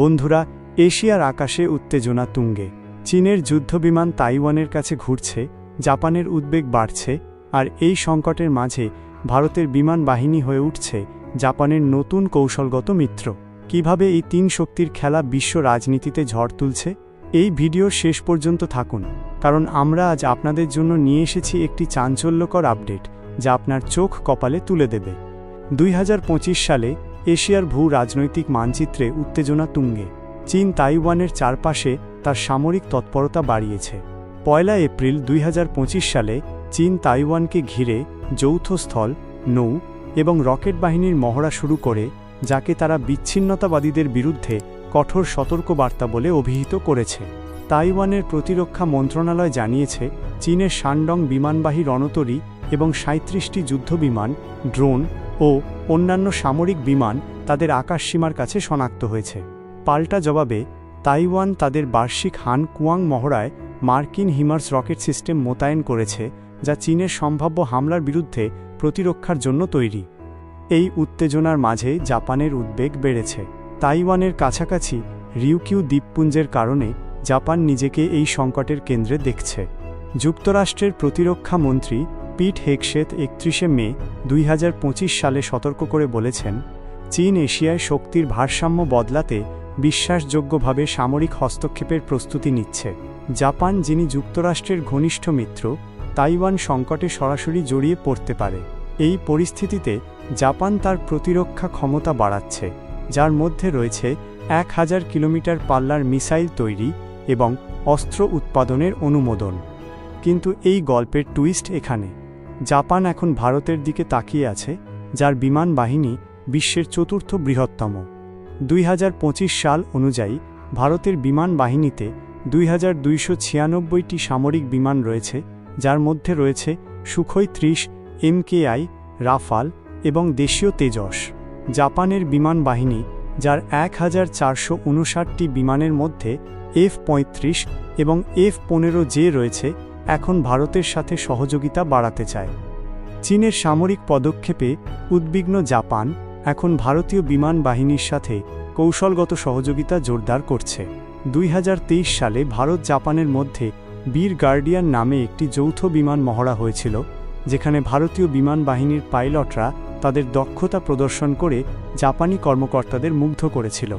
বন্ধুরা, এশিয়ার আকাশে উত্তেজনা তুঙ্গে। চীনের যুদ্ধবিমান তাইওয়ানের কাছে ঘুরছে, জাপানের উদ্বেগ বাড়ছে, আর এই সংকটের মাঝে ভারতের বিমান বাহিনী হয়ে উঠছে জাপানের নতুন কৌশলগত মিত্র। কীভাবে এই তিন শক্তির খেলা বিশ্ব রাজনীতিতে ঝড় তুলছে? এই ভিডিওর শেষ পর্যন্ত থাকুন, কারণ আমরা আজ আপনাদের জন্য নিয়ে এসেছি একটি চাঞ্চল্যকর আপডেট যা আপনার চোখ কপালে তুলে দেবে। দুই হাজার পঁচিশ সালে এশিয়ার ভূ রাজনৈতিক মানচিত্রে উত্তেজনা তুঙ্গে। চীন তাইওয়ানের চারপাশে তার সামরিক তৎপরতা বাড়িয়েছে। পয়লা এপ্রিল দুই হাজার পঁচিশ সালে চীন তাইওয়ানকে ঘিরে যৌথ স্থল, নৌ এবং রকেট বাহিনীর মহড়া শুরু করে, যাকে তারা বিচ্ছিন্নতাবাদীদের বিরুদ্ধে কঠোর সতর্কবার্তা বলে অভিহিত করেছে। তাইওয়ানের প্রতিরক্ষা মন্ত্রণালয় জানিয়েছে, চীনের শানডং বিমানবাহী রণতরী এবং সাঁত্রিশটি যুদ্ধবিমান, ড্রোন ও অন্যান্য সামরিক বিমান তাদের আকাশসীমার কাছে শনাক্ত হয়েছে। পাল্টা জবাবে, তাইওয়ান তাদের বার্ষিক হান কুয়াং মহড়ায় মার্কিন হিমার্স রকেট সিস্টেম মোতায়েন করেছে, যা চীনের সম্ভাব্য হামলার বিরুদ্ধে প্রতিরক্ষার জন্য তৈরি। এই উত্তেজনার মাঝে জাপানের উদ্বেগ বেড়েছে। তাইওয়ানের কাছাকাছি রিউকিউ দ্বীপপুঞ্জের কারণে জাপান নিজেকে এই সংকটের কেন্দ্রে দেখছে। যুক্তরাষ্ট্রের প্রতিরক্ষা মন্ত্রী পিট হেকশেত একত্রিশে মে, দুই হাজার পঁচিশ সালে সতর্ক করে বলেছেন, চীন এশিয়ায় শক্তির ভারসাম্য বদলাতে বিশ্বাসযোগ্যভাবে সামরিক হস্তক্ষেপের প্রস্তুতি নিচ্ছে। জাপান, যিনি যুক্তরাষ্ট্রের ঘনিষ্ঠ মিত্র, তাইওয়ান সংকটে সরাসরি জড়িয়ে পড়তে পারে। এই পরিস্থিতিতে জাপান তার প্রতিরক্ষা ক্ষমতা বাড়াচ্ছে, যার মধ্যে রয়েছে এক হাজার কিলোমিটার পাল্লার মিসাইল তৈরি এবং অস্ত্র উৎপাদনের অনুমোদন। কিন্তু এই গল্পের টুইস্ট এখানে। জাপান এখন ভারতের দিকে তাকিয়ে আছে, যার বিমান বাহিনী বিশ্বের চতুর্থ বৃহত্তম। দুই হাজার পঁচিশ সাল অনুযায়ী, ভারতের বিমান বাহিনীতে দুই সামরিক বিমান রয়েছে, যার মধ্যে রয়েছে সুখই ত্রিশ, এমকেআই, রাফাল এবং দেশীয় তেজস। জাপানের বিমান বাহিনী, যার এক বিমানের মধ্যে এফ পঁয়ত্রিশ এবং এফ পনেরো জে রয়েছে এখন ভারতের সাথে সহযোগিতা বাড়াতে চায়। চীনের সামরিক পদক্ষেপে উদ্বিগ্ন জাপান এখন ভারতীয় বিমান বাহিনীর সাথে কৌশলগত সহযোগিতা জোরদার করছে। দুই হাজার তেইশ সালে ভারত জাপানের মধ্যে বীর গার্ডিয়ান নামে একটি যৌথ বিমান মহড়া হয়েছিল, যেখানে ভারতীয় বিমান বাহিনীর পাইলটরা তাদের দক্ষতা প্রদর্শন করে জাপানি কর্মকর্তাদের মুগ্ধ করেছিল।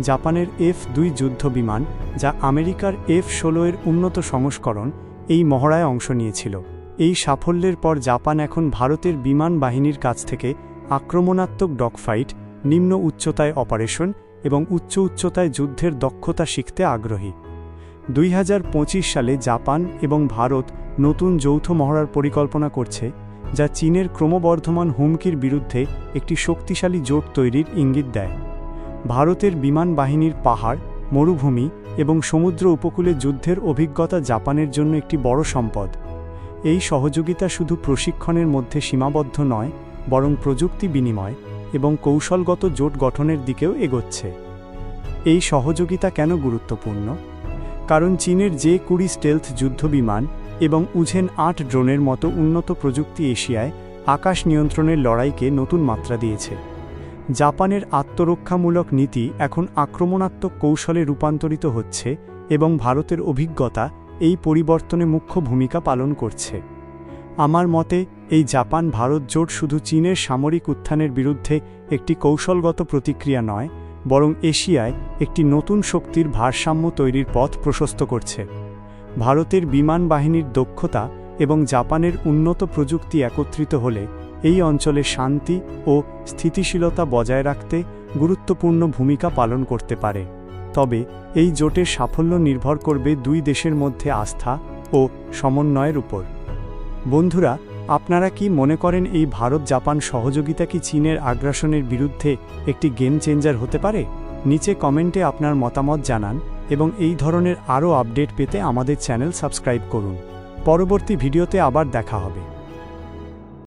জাপানের এফ দুই যুদ্ধ বিমান যা আমেরিকার এফ ষোলো এর উন্নত সংস্করণ এই মহড়ায় অংশ নিয়েছিল। এই সাফল্যের পর জাপান এখন ভারতের বিমান বাহিনীর কাছ থেকে আক্রমণাত্মক ডগফাইট, নিম্ন উচ্চতায় অপারেশন এবং উচ্চ উচ্চতায় যুদ্ধের দক্ষতা শিখতে আগ্রহী। দুই হাজার পঁচিশ সালে জাপান এবং ভারত নতুন যৌথ মহড়ার পরিকল্পনা করছে, যা চীনের ক্রমবর্ধমান হুমকির বিরুদ্ধে একটি শক্তিশালী জোট তৈরির ইঙ্গিত দেয়। ভারতের বিমান বাহিনীর পাহাড় মরুভূমি এবং সমুদ্র উপকূলে যুদ্ধের অভিজ্ঞতা জাপানের জন্য একটি বড় সম্পদ। এই সহযোগিতা শুধু প্রশিক্ষণের মধ্যে সীমাবদ্ধ নয়, বরং প্রযুক্তি বিনিময় এবং কৌশলগত জোট গঠনের দিকেও এগোচ্ছে। এই সহযোগিতা কেন গুরুত্বপূর্ণ? কারণ চীনের যে কুড়ি স্টেলথ যুদ্ধবিমান এবং উঝেন আট ড্রোনের মতো উন্নত প্রযুক্তি এশিয়ায় আকাশ নিয়ন্ত্রণের লড়াইকে নতুন মাত্রা দিয়েছে। জাপানের আত্মরক্ষামূলক নীতি এখন আক্রমণাত্মক কৌশলে রূপান্তরিত হচ্ছে এবং ভারতের অভিজ্ঞতা এই পরিবর্তনে মুখ্য ভূমিকা পালন করছে। আমার মতে, এই জাপান ভারত জোট শুধু চীনের সামরিক উত্থানের বিরুদ্ধে একটি কৌশলগত প্রতিক্রিয়া নয়, বরং এশিয়ায় একটি নতুন শক্তির ভারসাম্য তৈরির পথ প্রশস্ত করছে। ভারতের বিমান বাহিনীর দক্ষতা এবং জাপানের উন্নত প্রযুক্তি একত্রিত হলে এই অঞ্চলে শান্তি ও স্থিতিশীলতা বজায় রাখতে গুরুত্বপূর্ণ ভূমিকা পালন করতে পারে। তবে, এই জোটের সাফল্য নির্ভর করবে দুই দেশের মধ্যে আস্থা ও সমন্বয়ের উপর। বন্ধুরা, আপনারা কি মনে করেন এই ভারত জাপান সহযোগিতা কি চীনের আগ্রাসনের বিরুদ্ধে একটি গেম চেঞ্জার হতে পারে? নিচে কমেন্টে আপনার মতামত জানান এবং এই ধরনের আরও আপডেট পেতে আমাদের চ্যানেল সাবস্ক্রাইব করুন। পরবর্তী ভিডিওতে আবার দেখা হবে।